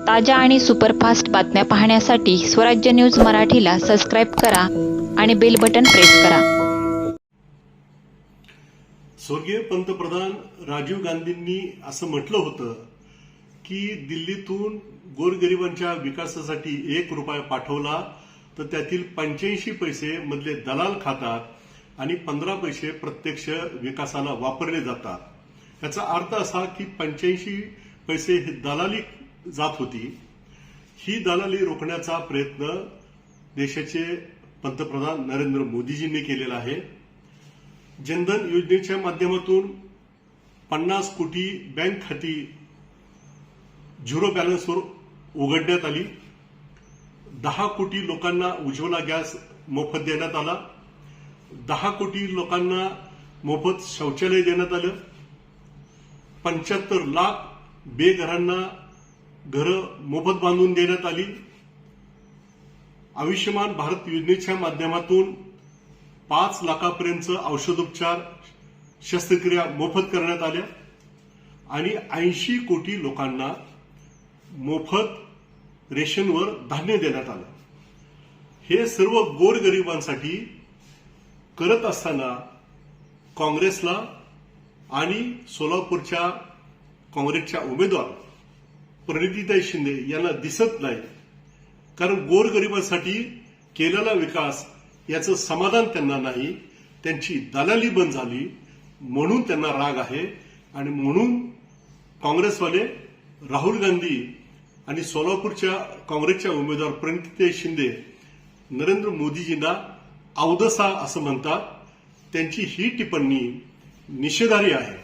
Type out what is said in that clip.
ताज्या आणि सुपरफास्ट बातम्या पाहण्यासाठी स्वराज्य न्यूज मराठीला सबस्क्राईब करा आणि बेल बटन प्रेस करा. स्वर्गीय पंतप्रधान राजीव गांधींनी असं म्हटलं होतं की दिल्लीतून गोरगरिबांच्या विकासासाठी एक रुपया पाठवला तर त्यातील पंच्याऐंशी पैसे मधले दलाल खातात आणि पंधरा पैसे प्रत्यक्ष विकासाला वापरले जातात. याचा अर्थ असा की पंच्याऐंशी पैसे हे दलाली जात होती ही दलाली रोखण्याचा प्रयत्न देशाचे पंतप्रधान नरेंद्र मोदीजींनी केलेला आहे. जनधन योजनेच्या माध्यमातून पन्नास कोटी बँक खाती झिरो बॅलन्सवर उघडण्यात आली. दहा कोटी लोकांना उज्ज्वला गॅस मोफत देण्यात आला. दहा कोटी लोकांना मोफत शौचालय देण्यात आलं. पंच्याहत्तर लाख बेघरांना घरं मोफत बांधून देण्यात आली. आयुष्यमान भारत योजनेच्या माध्यमातून पाच लाखापर्यंतचं औषधोपचार शस्त्रक्रिया मोफत करण्यात आल्या. आणि ऐंशी कोटी लोकांना मोफत रेशनवर धान्य देण्यात आलं. हे सर्व गोरगरिबांसाठी करत असताना काँग्रेसला आणि सोलापूरच्या काँग्रेसच्या उमेदवार प्रणितीताई शिंदे यांना दिसत नाही. कारण गोरगरिबांसाठी केलेला विकास याचं समाधान त्यांना नाही त्यांची दलाली बंद झाली म्हणून त्यांना राग आहे आणि म्हणून काँग्रेसवाले राहुल गांधी आणि सोलापूरच्या काँग्रेसच्या उमेदवार प्रणितीताई शिंदे नरेंद्र मोदीजींना अवदसा असं म्हणतात. त्यांची ही टिप्पणी निषेधारी आहे.